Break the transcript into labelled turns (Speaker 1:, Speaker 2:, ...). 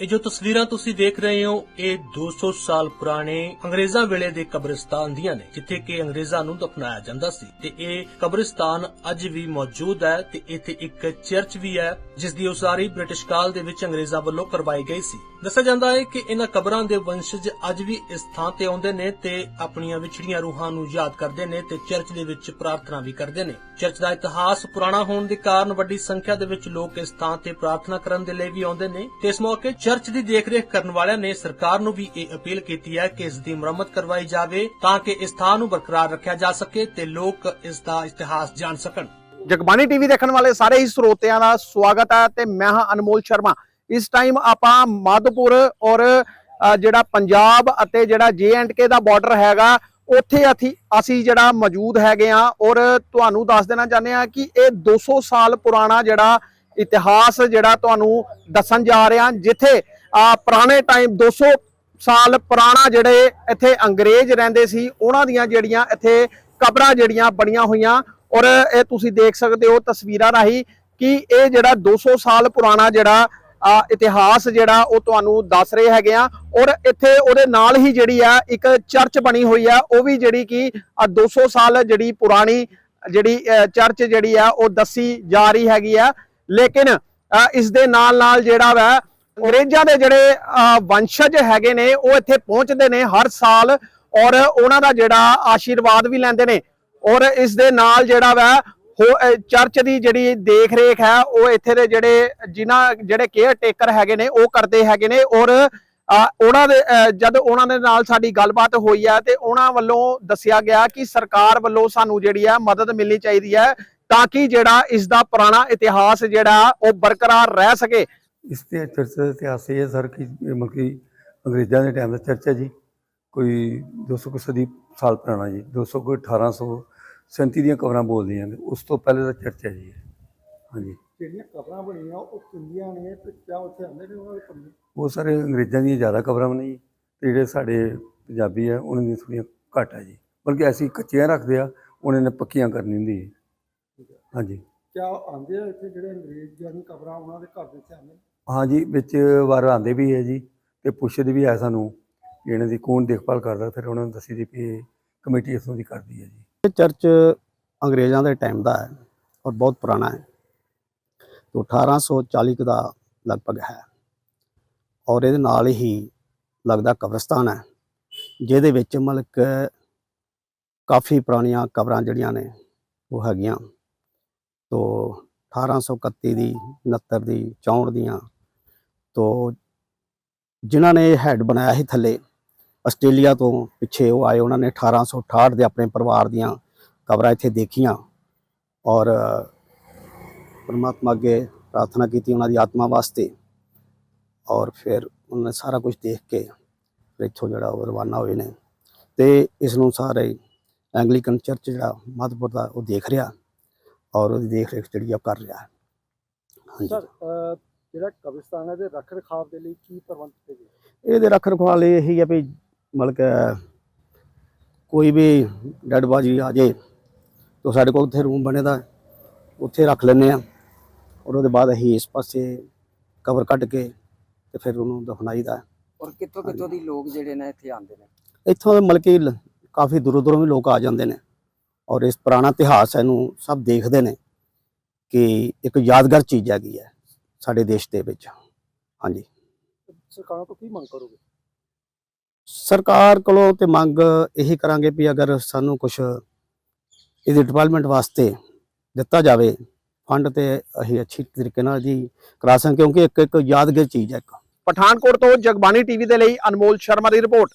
Speaker 1: ਇਹ ਜੋ ਤਸਵੀਰਾਂ ਤੁਸੀਂ ਦੇਖ ਰਹੇ ਹੋ, ਇਹ 200 ਸਾਲ ਪੁਰਾਣੇ ਅੰਗਰੇਜ਼ਾਂ ਵੇਲੇ ਦੇ ਕਬਰਿਸਤਾਨ ਦੀਆਂ ਨੇ, ਜਿੱਥੇ ਕਿ ਅੰਗਰੇਜ਼ਾਂ ਨੂੰ ਦਫਨਾਇਆ ਜਾਂਦਾ ਸੀ। ਤੇ ਇਹ ਕਬਰਿਸਤਾਨ ਅੱਜ ਵੀ ਮੌਜੂਦ ਹੈ ਤੇ ਇੱਥੇ ਇੱਕ ਚਰਚ ਵੀ ਹੈ ਜਿਸ ਦੀ ਉਸਾਰੀ ਬ੍ਰਿਟਿਸ਼ ਕਾਲ ਦੇ ਵਿੱਚ ਅੰਗਰੇਜ਼ਾਂ ਵੱਲੋਂ ਕਰਵਾਈ ਗਈ ਸੀ। ਦੱਸਿਆ ਜਾਂਦਾ ਹੈ ਕਿ ਇਹਨਾਂ ਕਬਰਾਂ ਦੇ ਵੰਸ਼ਜ ਅੱਜ ਵੀ ਇਸ ਥਾਂ ਤੇ ਆਉਂਦੇ ਨੇ ਤੇ ਆਪਣੀਆਂ ਵਿਛੜੀਆਂ ਰੂਹਾਂ ਨੂੰ ਯਾਦ ਕਰਦੇ ਨੇ ਤੇ ਚਰਚ ਦੇ ਵਿੱਚ ਪ੍ਰਾਰਥਨਾ ਵੀ ਕਰਦੇ ਨੇ। ਚਰਚ ਦਾ ਇਤਿਹਾਸ ਪੁਰਾਣਾ ਹੋਣ ਦੇ ਕਾਰਨ ਵੱਡੀ ਸੰਖਿਆ ਦੇ ਵਿੱਚ ਲੋਕ ਇਸ ਥਾਂ ਤੇ ਪ੍ਰਾਰਥਨਾ ਕਰਨ ਦੇ ਲਈ ਵੀ ਆਉਂਦੇ ਨੇ। ਤੇ ਇਸ ਮੌਕੇ ਚਰਚ ਦੀ ਦੇਖਰੇਖ ਕਰਨ ਵਾਲਿਆਂ ਨੇ ਸਰਕਾਰ ਨੂੰ ਵੀ ਇਹ ਅਪੀਲ ਕੀਤੀ ਹੈ ਕਿ ਇਸ ਦੀ ਮੁਰੰਮਤ ਕਰਵਾਈ ਜਾਵੇ ਤਾਂ ਕਿ ਇਸ ਥਾਂ ਨੂੰ ਬਰਕਰਾਰ ਰੱਖਿਆ ਜਾ ਸਕੇ ਤੇ ਲੋਕ ਇਸ ਦਾ ਇਤਿਹਾਸ ਜਾਣ ਸਕਣ।
Speaker 2: ਜਗਬਾਣੀ ਟੀਵੀ ਦੇਖਣ ਵਾਲੇ ਸਾਰੇ ਹੀ ਸਰੋਤਿਆਂ ਦਾ ਸਵਾਗਤ ਹੈ ਤੇ ਮੈਂ ਹਾਂ ਅਨਮੋਲ ਸ਼ਰਮਾ। ਇਸ ਟਾਈਮ ਆਪਾਂ ਮਾਧੋਪੁਰ ਔਰ ਜਿਹੜਾ ਪੰਜਾਬ ਅਤੇ ਜਿਹੜਾ ਜੇ ਐਂਡ ਕੇ ਦਾ ਬਾਰਡਰ ਹੈਗਾ, ਉੱਥੇ ਅਸੀਂ ਅਸੀਂ ਜਿਹੜਾ ਮੌਜੂਦ ਹੈਗੇ ਆ ਔਰ ਤੁਹਾਨੂੰ ਦੱਸ ਦੇਣਾ ਚਾਹੁੰਦੇ ਆ ਕਿ ਇਹ 200 ਸਾਲ ਪੁਰਾਣਾ ਜਿਹੜਾ ਇਤਿਹਾਸ ਜਿਹੜਾ ਤੁਹਾਨੂੰ ਦੱਸਣ ਜਾ ਰਿਹਾ ਜਿੱਥੇ ਅ, ਪੁਰਾਣੇ ਟਾਈਮ 200 ਸਾਲ ਪੁਰਾਣਾ ਜਿਹੜੇ ਇੱਥੇ ਅੰਗਰੇਜ਼ ਰਹਿੰਦੇ ਸੀ ਉਹਨਾਂ ਦੀਆਂ ਜਿਹੜੀਆਂ ਇੱਥੇ ਕਬਰਾਂ ਜਿਹੜੀਆਂ ਬਣੀਆਂ ਹੋਈਆਂ ਔਰ ਇਹ ਤੁਸੀਂ ਦੇਖ ਸਕਦੇ ਹੋ ਤਸਵੀਰਾਂ ਰਾਹੀਂ ਕਿ ਇਹ ਜਿਹੜਾ 200 ਸਾਲ ਪੁਰਾਣਾ ਜਿਹੜਾ ਇਤਿਹਾਸ ਜਿਹੜਾ ਉਹ ਤੁਹਾਨੂੰ ਦੱਸ ਰਹੇ ਹੈਗੇ ਆ ਔਰ ਇੱਥੇ ਉਹਦੇ ਨਾਲ ਹੀ ਜਿਹੜੀ ਆ ਇੱਕ ਚਰਚ ਬਣੀ ਹੋਈ ਆ ਉਹ ਵੀ ਜਿਹੜੀ ਕਿ ਅ, 200 ਸਾਲ ਜਿਹੜੀ ਪੁਰਾਣੀ ਜਿਹੜੀ ਚਰਚ ਜਿਹੜੀ ਆ ਉਹ ਦੱਸੀ ਜਾ ਰਹੀ ਹੈਗੀ ਆ ਲੇਕਿਨ ਅ, ਇਸ ਦੇ ਨਾਲ ਨਾਲ ਜਿਹੜਾ ਵਾ ਅੰਗਰੇਜ਼ਾਂ ਦੇ ਜਿਹੜੇ ਅ, ਵੰਸ਼ਜ ਹੈਗੇ ਨੇ ਉਹ ਇੱਥੇ ਪਹੁੰਚਦੇ ਨੇ ਹਰ ਸਾਲ ਔਰ ਉਹਨਾਂ ਦਾ ਜਿਹੜਾ ਆਸ਼ੀਰਵਾਦ ਵੀ ਲੈਂਦੇ ਨੇ। ਔਰ ਇਸ ਦੇ ਨਾਲ ਜਿਹੜਾ ਵਾ ਚਰਚ ਦੀ ਜਿਹੜੀ ਦੇਖ ਰੇਖ ਹੈ ਉਹ ਇੱਥੇ ਦੇ ਜਿਹੜੇ ਜਿਨ੍ਹਾਂ ਜਿਹੜੇ ਕੇਅਰ ਟੇਕਰ ਹੈਗੇ ਨੇ ਉਹ ਕਰਦੇ ਹੈਗੇ ਨੇ। ਔਰ ਅਹ, ਉਹਨਾਂ ਦੇ ਅਹ, ਜਦ ਉਹਨਾਂ ਦੇ ਨਾਲ ਸਾਡੀ ਗੱਲਬਾਤ ਹੋਈ ਹੈ ਤੇ ਉਹਨਾਂ ਵੱਲੋਂ ਦੱਸਿਆ ਗਿਆ ਕਿ ਸਰਕਾਰ ਵੱਲੋਂ ਸਾਨੂੰ ਜਿਹੜੀ ਹੈ ਮਦਦ ਮਿਲਣੀ ਚਾਹੀਦੀ ਹੈ। ਤਾਂ ਕਿ ਜਿਹੜਾ ਇਸ ਦਾ ਪੁਰਾਣਾ ਇਤਿਹਾਸ ਜਿਹੜਾ ਉਹ ਬਰਕਰਾਰ ਰਹਿ ਸਕੇ।
Speaker 3: ਇਸ ਤੇ ਚਰਚ ਦਾ ਇਤਿਹਾਸ ਇਹ ਹੈ ਸਰ ਕਿ ਇਹ ਮਤਲਬ ਕਿ ਅੰਗਰੇਜ਼ਾਂ ਦੇ ਟਾਈਮ ਦਾ ਚਰਚ ਹੈ ਜੀ। ਕੋਈ 200 ਕੁ ਸਦੀ ਸਾਲ ਪੁਰਾਣਾ ਜੀ 200 ਕੋਈ 1837 ਦੀਆਂ ਕਬਰਾਂ ਬੋਲਦੀਆਂ ਨੇ ਉਸ ਤੋਂ ਪਹਿਲੇ ਦਾ ਚਰਚ ਹੈ ਜੀ। ਹਾਂਜੀ।
Speaker 4: ਜਿਹੜੀਆਂ ਕਬਰਾਂ ਬਣੀਆਂ ਉਹ ਕਿੰਨੀਆਂ ਨੇ ਤੇ ਕਿਆ ਉੱਥੇ ਆਉਂਦੇ ਨੇ ਉਹਨਾਂ ਦੇ ਪੰਨੇ
Speaker 3: ਉਹ ਸਾਰੇ ਅੰਗਰੇਜ਼ਾਂ ਦੀਆਂ ਜ਼ਿਆਦਾ ਕਬਰਾਂ ਨੇ ਜੀ ਤੇ ਜਿਹੜੇ ਸਾਡੇ ਪੰਜਾਬੀ ਆ ਉਹਨਾਂ ਦੀਆਂ ਥੋੜ੍ਹੀਆਂ ਘੱਟ ਹੈ ਜੀ। ਬਲਕਿ ਅਸੀਂ ਕੱਚੀਆਂ ਰੱਖਦੇ ਆ ਉਹਨਾਂ ਨੇ ਪੱਕੀਆਂ ਕਰਨੀ ਹੁੰਦੀ ਹੈ ਹਾਂਜੀ।
Speaker 4: ਕਿਆ ਆਉਂਦੇ ਆ ਇੱਥੇ ਜਿਹੜੇ ਅੰਗਰੇਜ਼ ਦੀਆਂ ਕਬਰਾਂ ਉਹਨਾਂ ਦੇ ਘਰ ਦੇ ਵਿੱਚ ਆਉਂਦੇ? ਨੇ
Speaker 3: ਹਾਂਜੀ ਵਿੱਚ ਵਾਰ ਆਉਂਦੇ ਵੀ ਹੈ ਜੀ ਤੇ ਪੁੱਛਦੇ ਵੀ ਹੈ ਸਾਨੂੰ ਵੀ ਇਹਨਾਂ ਦੀ ਕੌਣ ਦੇਖਭਾਲ ਕਰਦਾ ਫਿਰ ਉਹਨਾਂ ਨੂੰ ਦੱਸੀ ਦੀ ਵੀ ਇਹ ਕਮੇਟੀ ਇਸੋਂ ਦੀ ਕਰਦੀ ਹੈ ਜੀ।
Speaker 5: ਇਹ ਚਰਚ ਅੰਗਰੇਜ਼ਾਂ ਦੇ ਟਾਈਮ ਦਾ ਹੈ ਔਰ ਬਹੁਤ ਪੁਰਾਣਾ ਹੈ। ਤੋਂ 1840 ਕੁ ਦਾ ਲਗਭਗ ਹੈ। ਔਰ ਇਹਦੇ ਨਾਲ ਹੀ ਲੱਗਦਾ ਕਬਰਸਤਾਨ ਹੈ ਜਿਹਦੇ ਵਿੱਚ ਮਤਲਬ ਕਾਫੀ ਪੁਰਾਣੀਆਂ ਕਬਰਾਂ ਜਿਹੜੀਆਂ ਨੇ ਉਹ ਹੈਗੀਆਂ। ਤੋਂ 1831 ਦੀ 69 ਦੀ 64 ਦੀਆਂ ਤੋਂ ਜਿਨ੍ਹਾਂ ਨੇ ਇਹ ਹੈਡ ਬਣਾਇਆ ਸੀ ਥੱਲੇ, ਆਸਟ੍ਰੇਲੀਆ ਤੋਂ ਪਿੱਛੇ ਉਹ ਆਏ, ਉਹਨਾਂ ਨੇ 1868 ਦੇ ਆਪਣੇ ਪਰਿਵਾਰ ਦੀਆਂ ਕਬਰਾਂ ਇੱਥੇ ਦੇਖੀਆਂ ਔਰ ਪਰਮਾਤਮਾ ਅੱਗੇ ਪ੍ਰਾਰਥਨਾ ਕੀਤੀ ਉਹਨਾਂ ਦੀ ਆਤਮਾ ਵਾਸਤੇ ਔਰ ਫਿਰ ਉਹਨਾਂ ਨੇ ਸਾਰਾ ਕੁਝ ਦੇਖ ਕੇ ਇੱਥੋਂ ਜਿਹੜਾ ਉਹ ਰਵਾਨਾ ਹੋਏ ਨੇ ਤੇ ਇਸ ਨੂੰ ਸਾਰੇ ਐਂਗਲੀਕਨ ਚਰਚ ਜਿਹੜਾ ਮਾਧਪੁਰ ਦਾ ਉਹ ਦੇਖ ਰਿਹਾ। ਔਰ ਉਹਦੀ ਦੇਖ ਰੇਖ ਜਿਹੜੀ ਆ ਉਹ ਕਰ ਰਿਹਾ। ਹੈ ਹਾਂਜੀ।
Speaker 4: ਸਰ ਅਹ, ਜਿਹੜਾ ਕਬਰਸਤਾਨ ਹੈ ਦੇ ਰੱਖ ਰਖਾਵ ਦੇ ਲਈ ਕੀ ਪ੍ਰਬੰਧ ਕੀਤੇ ਗਏ?
Speaker 5: ਇਹਦੇ ਰੱਖ ਰਖਵਾਲ ਲਈ ਇਹੀ ਹੈ ਵੀ ਮਤਲਬ ਕਿ ਕੋਈ ਵੀ ਡੈਡ ਬਾਜੀ ਆ ਜੇ ਤਾਂ ਸਾਡੇ ਕੋਲ ਉੱਥੇ ਰੂਮ ਬਣੇ ਦਾ ਉੱਥੇ ਰੱਖ ਲੈਂਦੇ ਆ। ਔਰ ਉਹਦੇ ਬਾਅਦ ਅਸੀਂ ਇਸ ਪਾਸੇ ਕਵਰ ਕੱਢ ਕੇ ਤੇ ਫਿਰ ਉਹਨੂੰ ਦਫਨਾਈਦਾ
Speaker 6: ਔਰ ਕਿੱਥੋਂ ਕਿੱਥੋਂ ਦੀ ਲੋਕ ਜਿਹੜੇ ਨੇ ਇੱਥੇ ਆਉਂਦੇ ਨੇ?
Speaker 5: ਇੱਥੋਂ ਦੇ ਮਤਲਬ ਕਿ ਲ- ਕਾਫੀ ਦੂਰੋਂ ਦੂਰੋਂ ਵੀ ਲੋਕ ਆ ਜਾਂਦੇ ਨੇ। ਔਰ ਇਸ ਪੁਰਾਣਾ ਇਤਿਹਾਸ ਇਹਨੂੰ ਸਭ ਦੇਖਦੇ ਨੇ ਕਿ ਇੱਕ ਯਾਦਗਾਰ ਚੀਜ਼ ਹੈਗੀ ਹੈ ਸਾਡੇ ਦੇਸ਼ ਦੇ ਵਿੱਚ। ਹਾਂਜੀ।
Speaker 4: ਸਰਕਾਰਾਂ ਤੋਂ ਕੀ ਮੰਗ ਕਰੋਗੇ?
Speaker 5: ਸਰਕਾਰ ਕੋਲੋਂ ਤੇ ਮੰਗ ਇਹੀ ਕਰਾਂਗੇ ਵੀ ਅਗਰ ਸਾਨੂੰ ਕੁਝ ਇਹਦੀ ਡਿਵੈਲਪਮੈਂਟ ਵਾਸਤੇ ਦਿੱਤਾ ਜਾਵੇ ਫੰਡ ਤੇ ਅਸੀਂ ਅੱਛੀ ਤਰੀਕੇ ਨਾਲ ਜੀ ਕਰਾ ਸਕਾਂ ਕਿਉਂਕਿ ਇੱਕ ਇੱਕ ਯਾਦਗਾਰ ਚੀਜ਼ ਹੈ ਇੱਕ।
Speaker 2: ਪਠਾਨਕੋਟ ਤੋਂ ਜਗਬਾਣੀ ਟੀਵੀ ਦੇ ਲਈ ਅਨਮੋਲ ਸ਼ਰਮਾ ਦੀ ਰਿਪੋਰਟ।